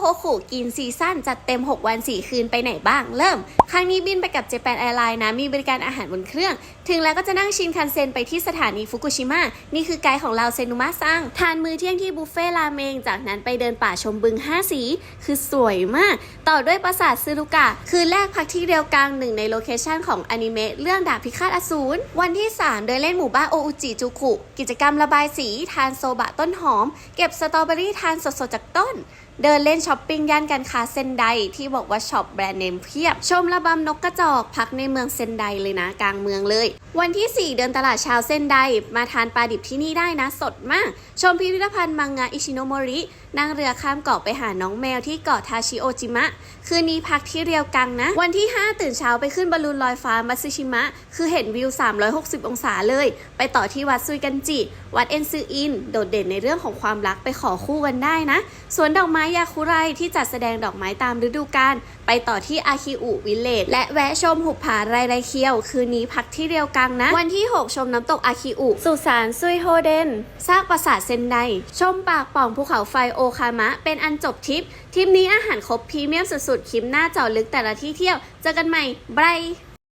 โฮคุกินซีซั่นจัดเต็ม 6 วัน 4 คืนไปไหนบ้าง เริ่ม ครั้งนี้บินไปกับเจแปนแอร์ไลน์นะ มีบริการอาหารบนเครื่อง ถึงแล้วก็จะนั่งชินคันเซ็นไปที่สถานีฟุกุชิมะ นี่คือไกด์ของเราเซนุมะซัง ทานมื้อเที่ยงที่บุฟเฟ่ราเมง จากนั้นไปเดินป่าชมบึง 5 สี คือสวยมาก ต่อด้วยปราสาทซึรุกะ คือแรกพักที่เรียวกังหนึ่งในโลเคชันของอนิเมะเรื่องดาบพิฆาตอสูร วันที่ 3 เดินเล่นหมู่บ้านโออุจิจูคุ กิจกรรมระบายสี ทานโซบะต้นหอม เก็บสตรอเบอรี่ทานสดๆจากต้น เดินเล่นช้อปปิ้งย่านการค้าเซนไดที่บอกว่าช็อปแบรนด์เนมเพียบ ชมระบำนกกระจอกพักในเมืองเซนไดเลยนะ กลางเมืองเลย วันที่ 4 เดินตลาดเช้าเซนไดมาทานปลาดิบที่นี่ได้นะ สดมาก ชมพิพิธภัณฑ์มังงะอิชิโนโมรินั่งเรือข้ามเกาะไปหาน้องแมวที่เกาะทาชิโอจิมะ คืนนี้พักที่เรียวกังนะ วันที่ 5 ตื่นเช้าไปขึ้นบอลลูนลอยฟ้ามัตสึชิมะ คือเห็นวิว 360 องศาเลย ไปต่อที่วัดซุยกันจิ วัดเอ็นซืออิน โดดเด่นในเรื่องของความรักไปขอคู่กันได้นะ สวนดอกไม้ยาคุไรที่จัดแสดงดอกไม้ตามฤดูกาลไปต่อที่อาคิอุวิลเลจและแวะชมหุบผาไรไรเคียว คืนนี้พักที่เรียวกังนะ วันที่ 6 ชมน้ำตกอาคิอุ สุสานซุยโฮเดนซากปราสาทเซนได ชมปากป่องภูเขาไฟโอคามะ เป็นอันจบทริปทริปนี้อาหารครบพรีเมียมสุดๆคลิปหน้าเจาะลึกแต่ละที่เที่ยว เจอกันใหม่บาย